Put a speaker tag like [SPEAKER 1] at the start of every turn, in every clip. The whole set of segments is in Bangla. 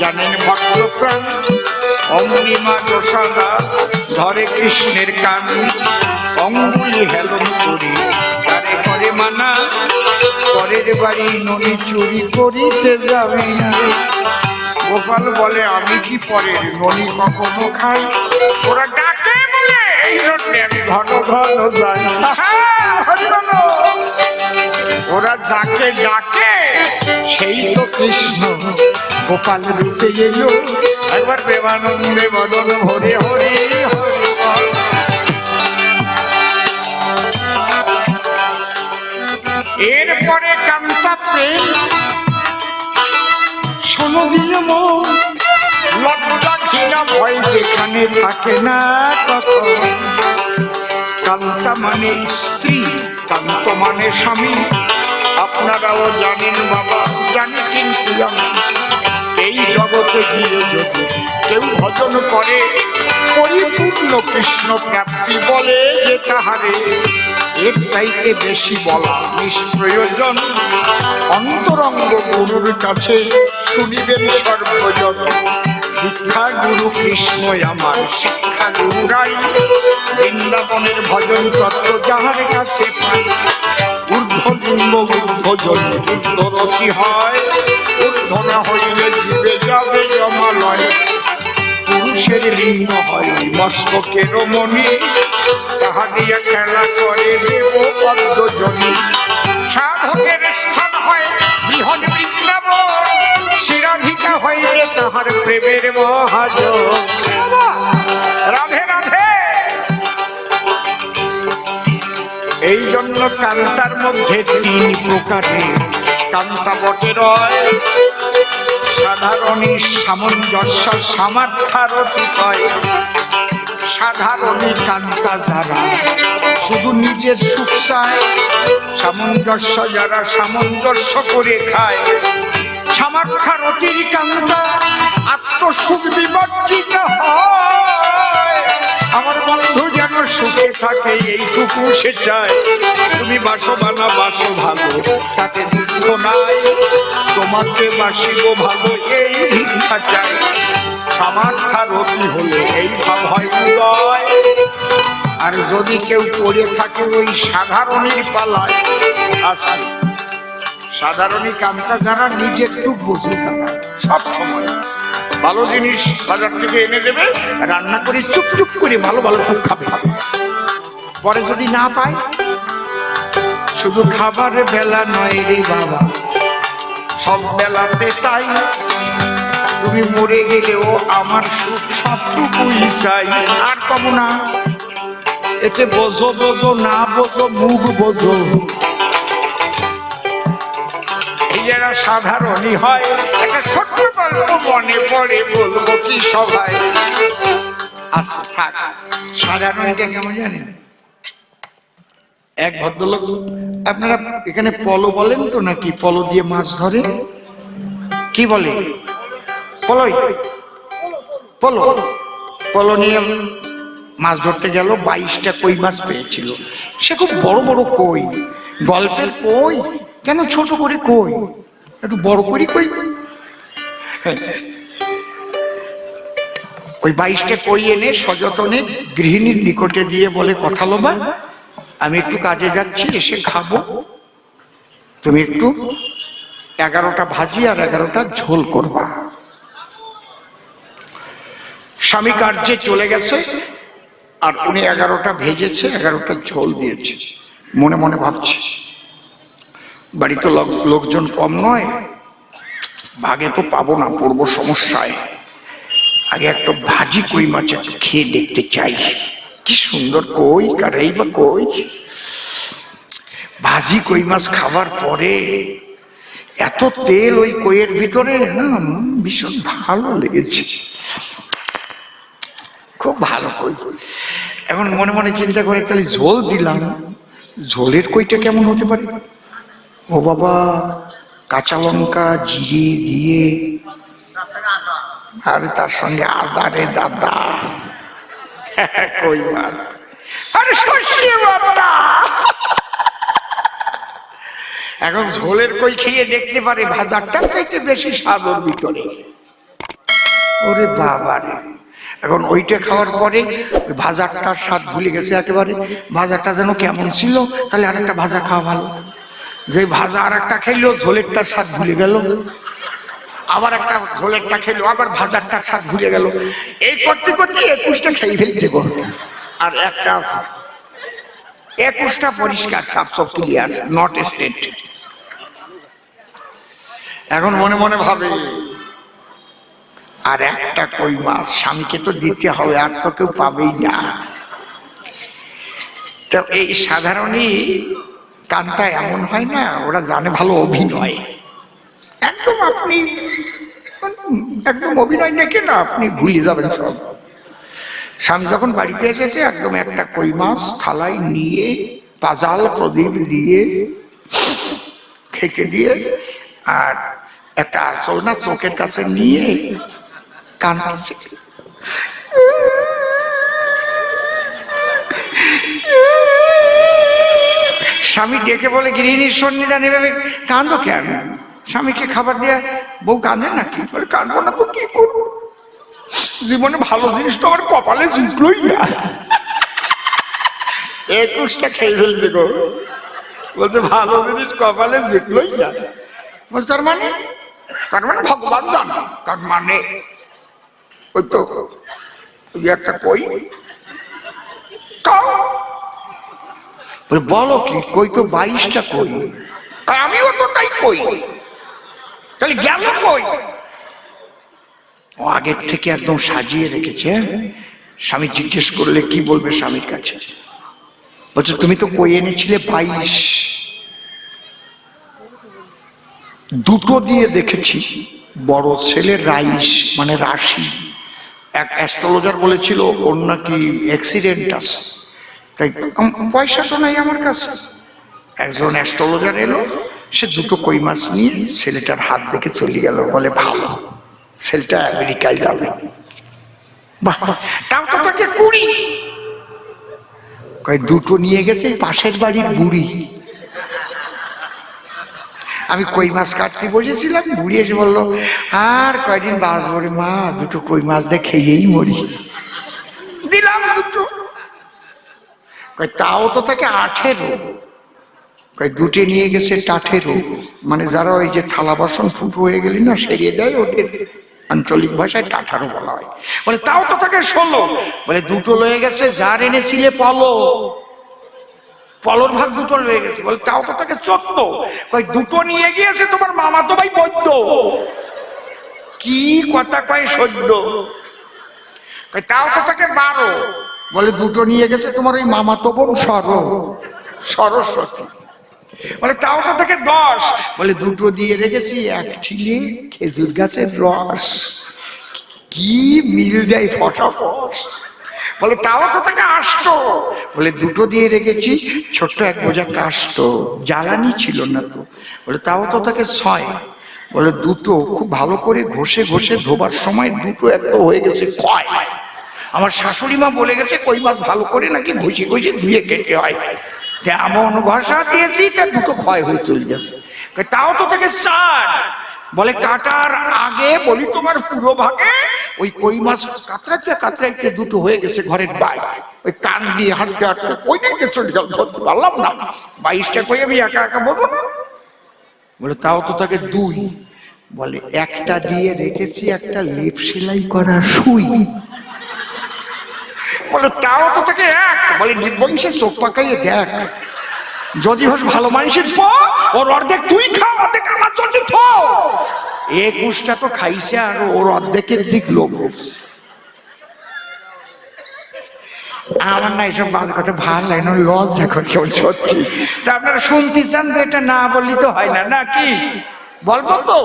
[SPEAKER 1] জানেন ভক্ত প্রাণ অমনিমা যশোদা ধরে কৃষ্ণের কান। অঙ্গুলি হেলন করি তারে করে মানা? পরের বাড়ি ননি চুরি করিতে যাবি না। গোপাল বলে, আমি কি পরের ননি কখনো খাই? ওরা ডাকে বলে, এই জন্য আমি ঘন ঘন যাই। ওরা যাকে ডাকে, সেই তো কৃষ্ণ। গোপাল রূপে এলো। একবার প্রেমানন্দে বদন হরে হরে। এরপরে কান্তা প্রেম। শোনো দিয়ে মন, লজ্জা ঘৃণা ভয় যেখানে থাকে না তখন কান্তা মানে স্ত্রী, কান্ত মানে স্বামী। আপনারাও জানেন বাবা, জানি কিন্তু আমি। এই জগতে গিয়ে যদি কেউ ভজন করে, পরিপূর্ণ কৃষ্ণ প্রাপ্তি বলে যে তাহারে, এর চাইতে বেশি বলা নিষ্প্রয়োজন। অন্তরঙ্গ গুরুর কাছে শুনিবেন সর্বজন দীক্ষা গুরু কৃষ্ণই আমার শিক্ষা গুরুরাই। বৃন্দাবনের ভজন তত্ত্ব যাহার কাছে পাই ঊর্ধ্বলিঙ্গ ঊর্ধ্বজন হয়। ঊর্ধ্ব না হইলে জীবে যাবে জমালয়। পুরুষের লিঙ্গ হয় মস্তকের মনি তাহা দিয়া খেলা করে দেব পদ্মজনী সাধকের স্থান হয় বৃহৎ বৃন্দাবন। শিরাধিকা হইলে তাহার প্রেমের মহাজ রাধে রাধে। এই জন্য কান্তার মধ্যে তিন প্রকারে কান্তা বটে রয়। সাধারণী সামঞ্জস্য সামার্থারতি কয় সাধারণী কান্তা যারা, শুধু নিজের সুখ চায়। সামঞ্জস্য যারা সামঞ্জস্য করে খায়। সামার্থারতির কান্তা আত্মসুখ বিবর্জিত হয়। আমার বন্ধু যেন সুখে থাকে, এইটুকু সে চায়। তুমি বাসো বানা বাসো ভালো, তাতে দুঃখ নাই। তোমাকে বাসিব ভালো, এই ভিক্ষা চাই। সামার্থারতি হলে এই ভাব হয় উদয় আর যদি কেউ পড়ে থাকে ওই সাধারণের পালায় আসে সাধারণই কান্তা যারা নিজের টুক বোঝে তারা সব সময়। ভালো জিনিস বাজার থেকে এনে দেবে, রান্না করে চুপ চুপ করে ভালো ভালো টুক খাবে। পরে যদি না পায়, শুধু খাবারের বেলা নয় রে বাবা। সব বেলাতে তাই, তুমি মরে গেলেও আমার সুখ সবটুকুই চাই। আর পাবো না। এতে বোঝো বোঝো, না বোঝো, মুখ বোঝো। এই যারা সাধারণই হয় গল্প মনে পড়ে, বলব কি সবাই? আচ্ছা থাক। সাধারণটা কেমন জানেন? এক ভদ্রলোক, আপনারা এখানে পলো বলেন তো নাকি? পলো দিয়ে মাছ ধরে? কি বলে? পলই? পলো? পলো নিয়ে মাছ ধরতে গেল, বাইশটা কই মাছ পেয়েছিল। সে খুব বড় বড় কই। গল্পের কই? কেন ছোট করে কই? একটু বড় করি কই? ওই বাইশটা কই এনে সযতনে গৃহিণীর নিকটে দিয়ে বলে, কথা লোবা আমি একটু কাজে যাচ্ছি, এসে খাব। তুমি একটু এগারোটা ভাজি আর এগারোটা ঝোল করবা। স্বামী কার্যে চলে গেছে, আর উনি এগারোটা ভেজেছে, এগারোটা ঝোল দিয়েছে। মনে মনে ভাবছে, বাড়িতে লোক- লোকজন কম নয় ভাগে তো পাবো না, পড়ব সমস্যায়। আগে একটা ভাজি কই মাছ একটু খেয়ে দেখতে চাই। কি সুন্দর কই কারাই বা কই? ভাজি কই মাছ খাবার পরে এত তেল ওই কইয়ের ভিতরে, না, ভীষণ ভালো লেগেছে। খুব ভালো কই। এখন মনে মনে চিন্তা করে তাহলে ঝোল দিলাম। ঝোলের কইটা কেমন হতে পারে? ও বাবা কাঁচা লঙ্কা, জিরে দিয়ে আর তার সঙ্গে আদা রে দাদা। কই মাছ আরে শস্যে বাবা এখন ঝোলের কই খেয়ে দেখতে পারে ভাজারটা চাইতে বেশি স্বাদ ওর ভিতরে। ওরে বাবা রে। এখন ওইটা খাওয়ার পরে ওই ভাজারটার স্বাদ ভুলে গেছে একেবারে। ভাজারটা যেন কেমন ছিল, তাহলে আরেকটা ভাজা খাওয়া ভালো। যে ভাজা আর একটা খেলো, ঝোলেরটার স্বাদ ভুলে গেল। আবার একটা ঝোলেরটা খেলো, আবার ভাজারটার স্বাদ ভুলে গেল। এই করতে করতে একুশটা খেয়ে ফেলছে গো। আর একটা আছে। একুশটা পরিষ্কার সাফ সব ক্লিয়ার নট স্টেট এখন মনে মনে ভাবে, আর একটা কই মাছ, স্বামীকে তো দিতে হবে, আর তো কেউ পাবেই না। তো এই সাধারণই কানটা এমন হয় না, ওরা জানে ভালো অভিনয়। একদম আপনি, একদম অভিনয় দেখে না, আপনি ভুলে যাবেন সব। স্বামী যখন বাড়িতে এসেছে, একদম একটা কই মাছ থালায় নিয়ে, পাজাল প্রদীপ দিয়ে খেতে দিয়ে, আর একটা আসল না, চোখের কাছে নিয়ে কাঁদছে। স্বামী ডেকে বলে, গৃহিণীর সন্নিধান এভাবে কাঁদো কেন? স্বামীকে খাবার দিয়ে, বউ কাঁদে নাকি? বলে, কাঁদবো না তো কি করব? জীবনে ভালো জিনিস তো আমার কপালে জুটলোই না। একুশটা খেয়ে ফেলছে গো। বলছে, ভালো জিনিস কপালে জুটলোই না। বলছে, তার মানে? তার মানে ভগবান জানে। তার মানে? ওই তো একটা কই। বলে কি কই তো বাইশটা কই? আর আমিও তো তাই কই। তাহলে গেল কই? ও আগের থেকে একদম সাজিয়ে রেখেছে স্বামী জিজ্ঞেস করলে কি বলবে স্বামীর কাছে? বলছে তুমি তো কই এনেছিলে? বাইশ। দুটো দিয়ে দেখেছি বড় ছেলের রাইস মানে রাশি। এক অ্যাস্ট্রোলজার বলেছিল ওর নাকি অ্যাক্সিডেন্ট আছে। তাই পয়সা তো নাই আমার কাছে। একজন অ্যাস্ট্রোলজার এলো, সে দুটো কই মাছ নিয়ে ছেলেটার হাত দেখে চলে গেল, বলে, ভালো, ছেলেটা আমেরিকায় যাবে। তাও তো তাকে কুড়ি। কয়, দুটো নিয়ে গেছে পাশের বাড়ির বুড়ি। আমি কই মাছ কাটতে বসেছিলাম, বুড়ি এসে বলল, আর কয়দিন বাস রে মা, দুটো কই মাছ দিয়ে খেয়েই মরি। দিলাম দুটো। কয়, তাও তো তাকে আঠেরো। কয়, দুটে নিয়ে গেছে টাঠেরো মানে যারা ওই যে থালা বাসন ফুটো হয়ে গেলি না সেরিয়ে দেয় ওদের। আঞ্চলিক ভাষায় টাঠারো বলা হয়। বলে, তাও তো তাকে ষোলো। বলে, দুটো লয়ে গেছে, যার এনেছিলে পলো। পলর ভাগ দুটো লয়ে গেছে। বলে, তাও তো তাকে চোদ্দ। কয়, দুটো নিয়ে গিয়েছে তোমার মামা তো ভাই বৈদ্য। কি কথা কয় সদ্য তাও তো তাকে বারো। বলে, দুটো নিয়ে গেছে তোমার ওই মামা তো বোন সর সরস্বতী বলে, তাও তো তাকে দশ। বলে, দুটো দিয়ে রেখেছি, এক ঠিলে খেজুর গাছের রস। কি মিল দেয় ফটাফট? বলে, তাও তো তাকে আষ্ট বলে, দুটো দিয়ে রেখেছি, ছোট্ট এক বোঝা কাষ্ট জ্বালানি ছিল না তো। বলে, তাও তো তাকে ছয়। বলে, দুটো খুব ভালো করে ঘষে ঘষে ধোবার সময় দুটো একটা হয়ে গেছে ক্ষয় আমার শাশুড়ি মা বলে গেছে, কই মাছ ভালো করে নাকি ঘষে ঘষে ধুয়ে কেটে হয়? তেমন ঘষা দিয়েছি, তা দুটো ক্ষয় হয়ে চলে গেছে। তাও তো তাকে চার বলে, কাটার আগে বলি তোমার পুরো ভাগে, ওই কই মাছ কাতরাইতে কাতরাইতে দুটো হয়ে গেছে ঘরের বাইরে। ওই কান দিয়ে হাঁটতে হাঁটতে কই দিকে চলে গেল ধরতে পারলাম না। বাইশটা কই আমি একা একা বলব না? বলে, তাও তো তাকে দুই। বলে, একটা দিয়ে রেখেছি একটা লেপ সেলাই করা সুই। বলে, তাও তো তাকে এক। বলে, নির্বংশে চোখ পাকাইয়ে দেখ। যদি হোস ভালো মানুষের প, ওর অর্ধেক তুই খা অর্ধেক আমার জন্য থো। একুশটা তো খাইছে আর ওর অর্ধেকের দিক লোক। আমার না এসব বাজ কথা ভালো লাগে না, লজ্জা করে কেবল সত্যি। তা আপনারা শুনতে চান তো এটা না বললি তো হয় না নাকি বলব তো।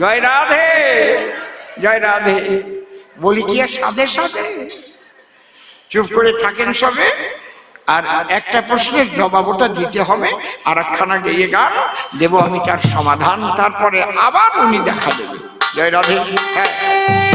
[SPEAKER 1] জয় রাধে জয় রাধে। বলি কি আর সাধে সাধে? চুপ করে থাকেন সবে। আর একটা প্রশ্নের জবাব ওটা দিতে হবে। আর একখানা গিয়ে গান। দেব আমি তার সমাধান। তারপরে আবার উনি দেখা দেবে জয় রাধে। হ্যাঁ।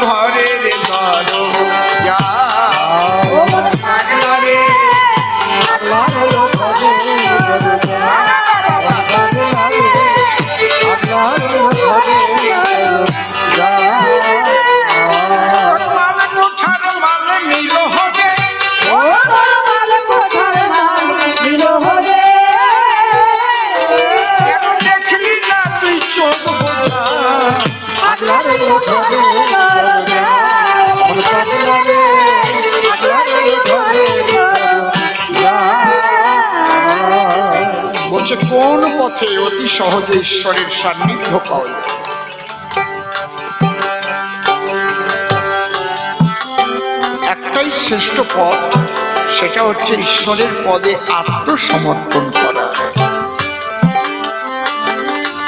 [SPEAKER 1] ঘরের দরজা সহজে ঈশ্বরের সান্নিধ্য পাওয়া যায়। একটাই শ্রেষ্ঠ পথ, সেটা হচ্ছে ঈশ্বরের পদে আত্মসমর্পণ করা।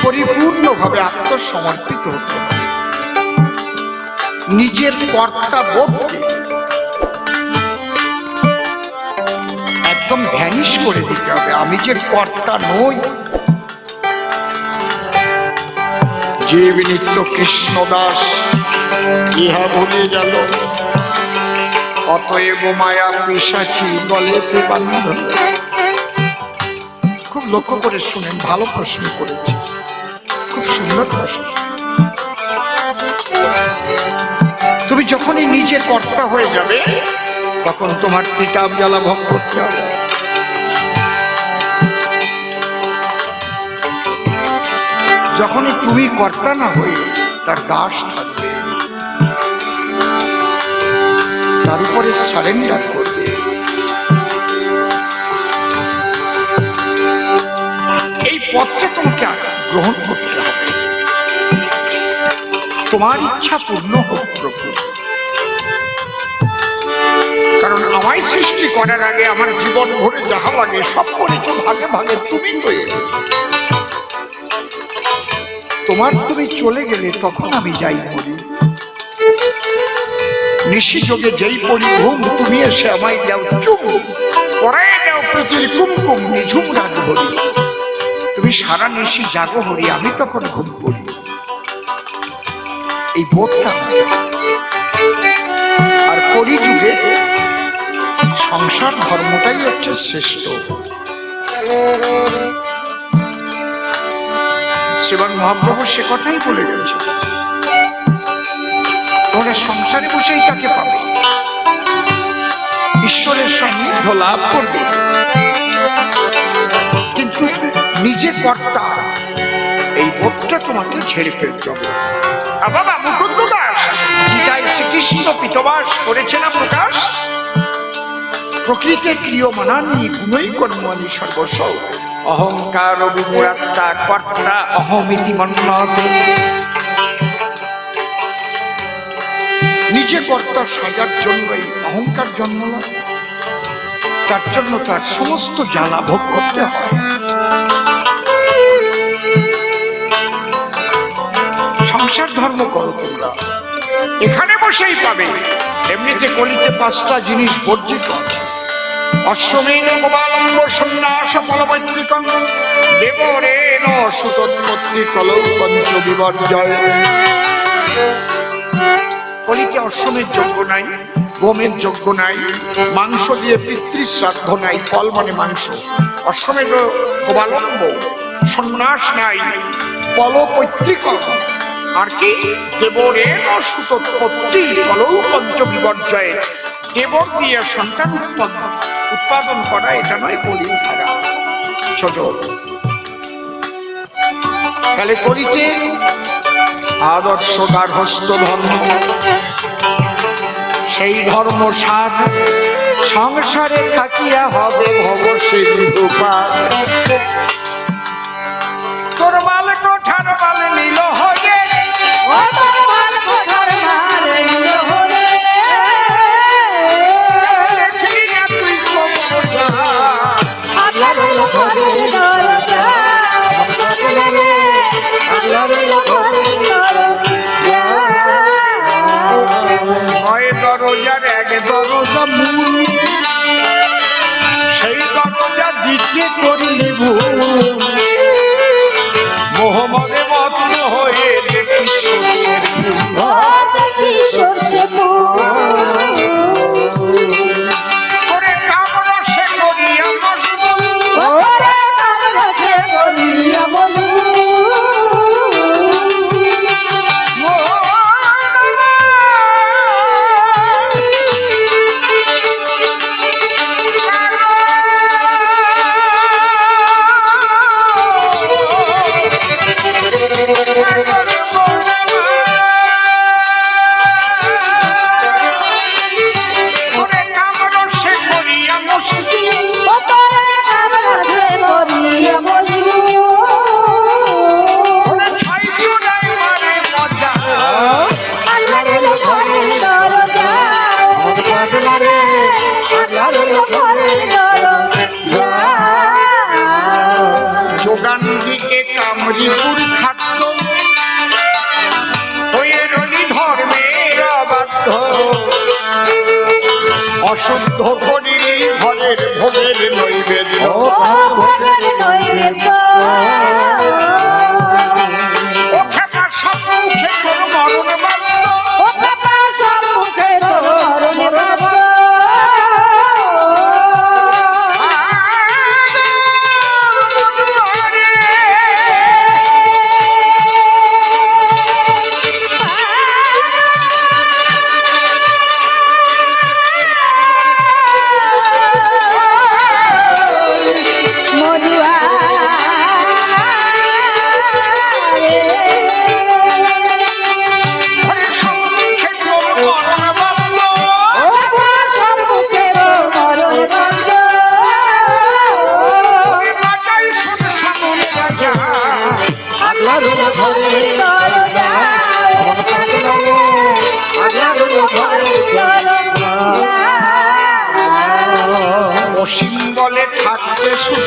[SPEAKER 1] পরিপূর্ণভাবে আত্মসমর্পিত হতে হবে। নিজের কর্তা বোধকে একদম ভ্যানিশ করে দিতে হবে। আমি যে কর্তা নই জীব নিত্য কৃষ্ণ দাস ইহা ভুলে গেল। অতএব মায়া পিসাচি গলেতে বান্ধ খুব লক্ষ্য করে শুনেন, ভালো প্রশ্ন করেছে। খুব সুন্দর প্রশ্ন। তুমি যখনই নিজে কর্তা হয়ে যাবে, তখন তোমার কিতাব জ্বালা ভোগ করতে হবে। যখনই তুমি কর্তা না হয়ে তার দাস থাকবে, তার উপরে সারেন্ডার করবে। এই পথটা তোমাকে গ্রহণ করতে হবে। তোমার ইচ্ছা পূর্ণ হোক প্রভু। কারণ আমায় সৃষ্টি করার আগে আমার জীবন ভরে যাহা লাগে সব করেছ, ভাগে ভাগে তুমি তো এলে। তোমার তুমি চলে গেলে তখন আমি যাই পড়ি। নিশি যোগে যেই পড়ি, ঘুম তুমি এসে আমায় দাও চুম। পড়ায় দাও প্রীতির কুমকুম নিঝুম রাত ভরি। তুমি সারা নিশি জাগো হরি, আমি তখন ঘুম পড়ি। এই বোধটা আর আর কলিযুগে সংসার ধর্মটাই হচ্ছে শ্রেষ্ঠ। শ্রীমান মহাপ্রভু সে কথাই বলে গেছে। তোমরা সংসারে বসেই তাকে পাবে। ঈশ্বরের সান্নিধ্য লাভ করবে। কিন্তু নিজে কর্তা, এই বোধটা তোমাকে ছেড়ে ফেলতে হবে। বাবা, মুকুন্দ দাস গীতায় শ্রীকৃষ্ণ, পিতবাস করেছে না প্রকাশ? প্রকৃতি ক্রিয়মানানি গুণই কর্মানি সর্বস্ব। অহংকার অভিমূরাত্মা কর্তা অহমিতি মন্নত। নিজে কর্তা সাজার জন্যই অহংকার জন্ম নেয়। তার জন্য তার সমস্ত জ্বালা ভোগ করতে হয়। সংসার ধর্ম করো তোমরা। এখানে বসেই পাবে এমনিতে কলিতে পাঁচটা জিনিস বর্জিত আছে। সন্ন্যাস পঞ্চ কলিতে অশ্বমের যোগ্য নাই গোমের যোগ্য নাই, মাংস দিয়ে পিতৃ শ্রাদ্ধ নাই, ফল মানে মাংস। অশ্বমের গোপালম্ব সন্ন্যাস নাই পলপৈত্রিক আর কি? দেবরেণ সুতোৎপত্তি কলৌ পঞ্চ বিবর্জয়। দেবর দিয়ে সন্তান উৎপন্ন। উৎপাদন করা, এটা নয়, কলিন ধারা ছোট। তাহলে কলিতে আদর্শ গার্হস্থ ধর্ম, সেই ধর্ম সার, সংসারে থাকিয়া হবে ভব সিন্ধু তো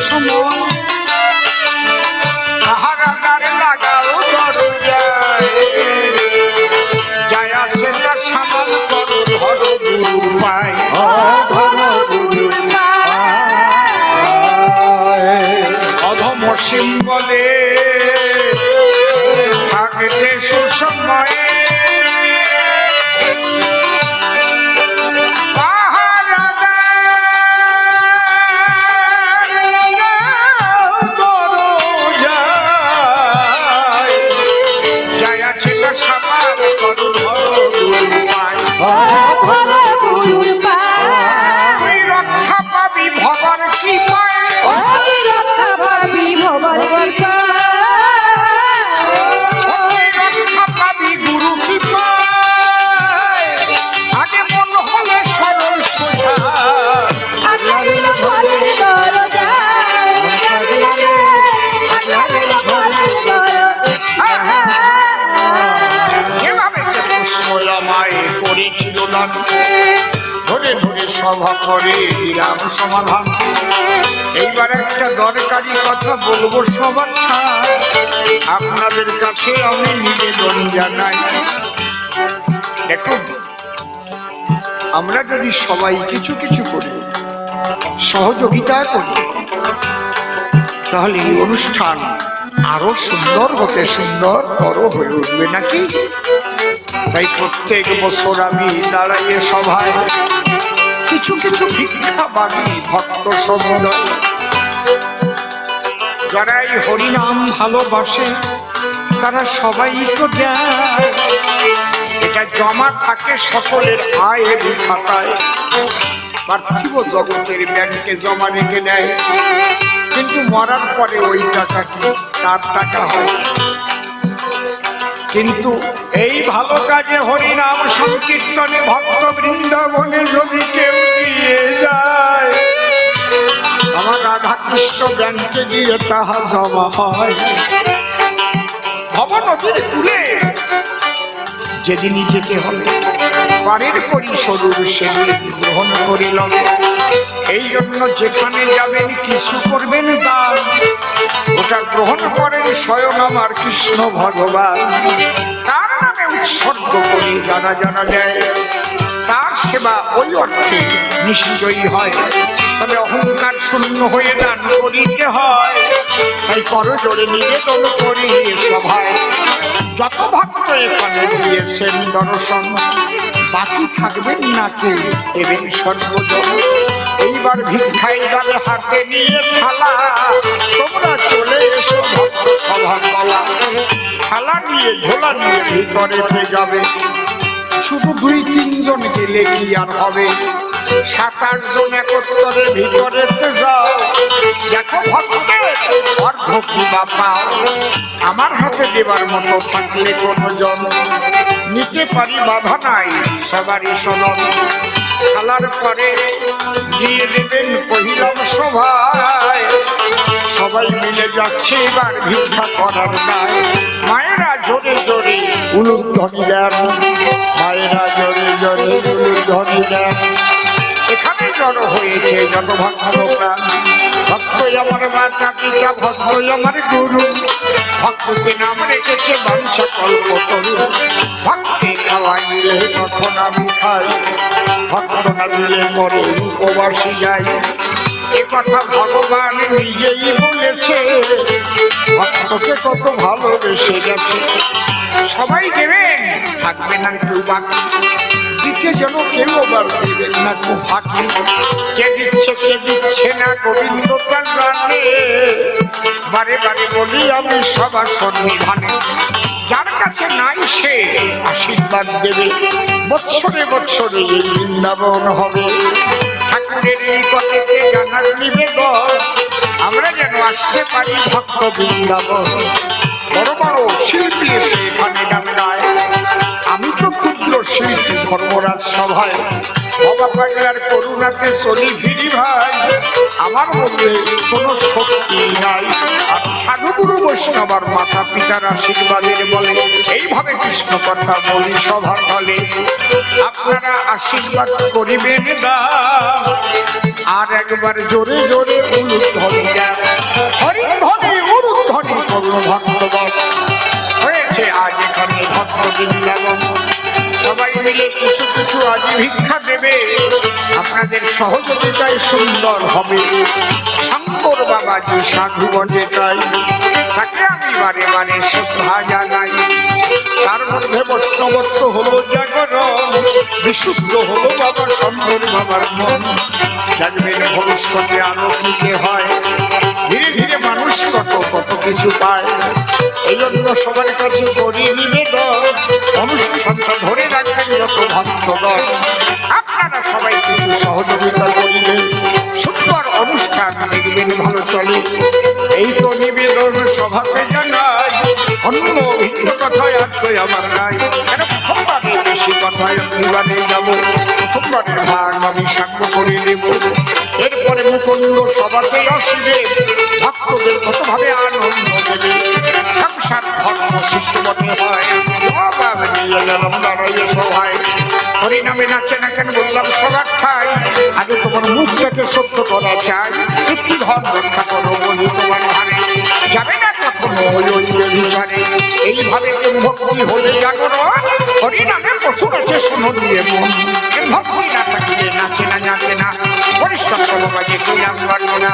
[SPEAKER 1] থাকতে করে দিলাম সমাধান। এইবার একটা দরকারি কথা বলব সবার আপনাদের কাছে আমি নিবেদন জানাই। দেখুন, আমরা যদি সবাই কিছু কিছু করি, সহযোগিতা করি, তাহলে এই অনুষ্ঠান আরও সুন্দর হতে সুন্দর তর হয়ে উঠবে নাকি? তাই প্রত্যেক বছর আমি দাঁড়াইয়ে সভায় কিছু কিছু ভিক্ষা ভক্ত সমুদয় যারা এই হরিনাম ভালোবাসে, তারা সবাই তো এটা জমা থাকে সকলের আয়ের খাতায়। পার্থিব জগতের ব্যাংকে জমা রেখে দেয়। কিন্তু মরার পরে ওই টাকা কি তার টাকা হয়। কিন্তু এই ভালো কাজে হরিনাম সংকীর্তনে ভক্ত বৃন্দাবনে যদি কেউ দিয়ে যায়, আমার রাধা কৃষ্ণ ব্যাংকে গিয়ে তাহা জমা হয়। ভব নদীর কুলে যেদিনই যেতে হবে বাড়ির করি স্বরূপ সেদিন গ্রহণ করিলাম এই জন্য যেখানে যাবেন কিছু করবেন দান, ওটা গ্রহণ স্বয়ং আমার কৃষ্ণ ভগবান। তার নামে উৎসর্গ করি যারা যারা দেয় তার সেবা ওই অর্থে নিশ্চয়ই হয়। তবে অহংকার শূন্য হয়ে দান করিতে হয়। তাই করজোড়ে নিবেদন করি সভায়। যত ভক্ত এখানে দিয়েছেন দর্শন, বাকি থাকবেন না কেউ দেবেন সর্বজন। এইবার ভিক্ষাই যাবে হাতে নিয়ে থালা। তোমরা চলে সভা থালা নিয়ে ঝোলা নিয়ে ভিতরে যাবে শুধু দুই তিনজন গেলে কি আর হবে সাত আট জন একত্তরে ভিতরে যাও দেখো ভক্তের অর্ধ কি পাও আমার হাতে দেবার মতো থাকলে কোনো জন নিতে পারি বাধা নাই সবারই সনদ খালার পরে দিয়ে দেবেন কহিলাম সভায় সবাই মিলে যাচ্ছে এবার ভিক্ষা করার দায়। মায়েরা জোরে জোরে উলুধ্বনি দেন। মায়েরা জোরে জোরে উলুধ্বনি দেন। এখানে জড়ো হয়েছে যত ভক্তরা ভক্তই আমার মাতা পিতা ভক্তই আমার গুরু। ভক্তকে নাম রেখেছে বাঞ্ছা কল্প তরু ভক্তি খাওয়াইলে তখন আমি খাই? ভক্ত না দিলে পরে উপবাসী যায় এ কথা ভগবান নিজেই বলেছে। ভক্তকে কত ভালোবেসে গেছে। সবাই দেবেন, থাকবে না কেউ বাকি। দিতে যেন কেউ আবার দেবেন না কেউ ফাঁকি। কে দিচ্ছে কে দিচ্ছে না গোবিন্দ তার জানে বারে বারে বলি আমি সবার সন্নিধানে। যার কাছে নাই সে আশীর্বাদ দেবে। বৎসরে বৎসরে এই বৃন্দাবন হবে। ঠাকুরের পথেতে জানার নিবেদন। আমরা যেন আসতে পারি ভক্ত বৃন্দাবন। বড় বড় শিল্পী এসে এখানে গান গায় আমি তো ক্ষুদ্র শিল্পী, ধর্মরাজ সভায়। বাবা পাগলার করুণাতে চলি ফিরি ভাই। আমার মধ্যে কোনো শক্তি নাই। সাধুগুরু বৈষ্ণবার মাতা পিতার আশীর্বাদের বলে। এইভাবে কৃষ্ণ কথা বলি সভা তলে আপনারা আশীর্বাদ করিবেন দা আর একবার জোরে জোরে উলুট ধরি হরি ধনি উলুট ধনি করুন ভক্তগণ হয়েছে আজ এখানে ভক্ত বৃন্দাবন। সবাই মিলে কিছু কিছু আজ ভিক্ষা দেবে। আপনাদের সহযোগিতায় সুন্দর হবে। শঙ্কর বাবা যে সাধু বটে তাই। তাকে আমি বারে বারে শ্রদ্ধা জানাই। তার মধ্যে বৈষ্ণবত্ব হলো জাগরণ, বিশুদ্ধ হলো বাবা শঙ্কর বাবার মন। জানবেন ভবিষ্যতে আলোকিত হয়? ধীরে ধীরে মানুষ কত কত কিছু পায়। এই জন্য সবার কাছে করি নিবেদন। অনুষ্ঠানটা ধরে রাখবেন যত ভক্তগণ। সবাই কিছু সহযোগিতা করিবেন সুন্দর অনুষ্ঠান দেখবেন, ভালো চলে। এই তো নিবেদন সভাতে জানাই, অন্য ভিন্ন কথায় তো আমার নাই। কেন বেশি কথায় বিবাদে যাব? প্রথমবারের ভাগ আমি করে নেব। এরপরে মুকুন্দ সভাতে আসবে। ভক্তদের কতভাবে আনন্দ ভক্তি হলে জাগরণ হরিনামে পশু আছে শোনো দিয়ে মন। ভক্তি না থাকিলে নাচে না নাচে না। পরিষ্কার করো বাজে কইলাম পারব না।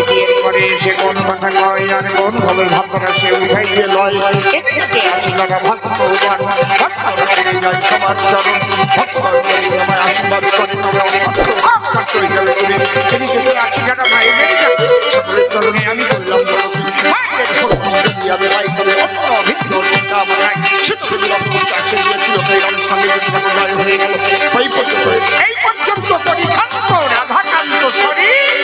[SPEAKER 1] এটির পরে সে কোন কথা কয় আর কোন ভাবে ভক্তরা সে উঠাইয়ে লয়। এদিকে আছে যারা ভক্ত উপান ভক্তরা করে সবার চরণ। ভক্তরা আমায় আশীর্বাদ করে, তবে অসত্য ভাব চলে যাবে করে এদিকে আছে যারা যাবে সকলের চরণে আমি মায়েদের শক্তি দিয়ে আমি ভাই করে তাই আমার সঙ্গে হয়ে গেল এই পর্যন্ত এই পর্যন্ত পরিখান্ত রাধাকান্ত শরীর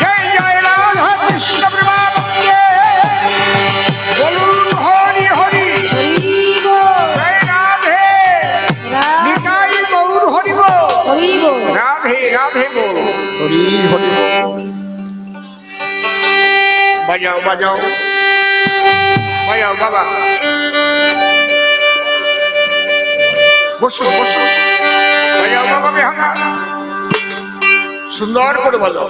[SPEAKER 1] জয় জয় রাধা কৃষ্ণ প্রেমানন্দে বলুন হরি হরি বসুন বসুন সুন্দর করে বলো।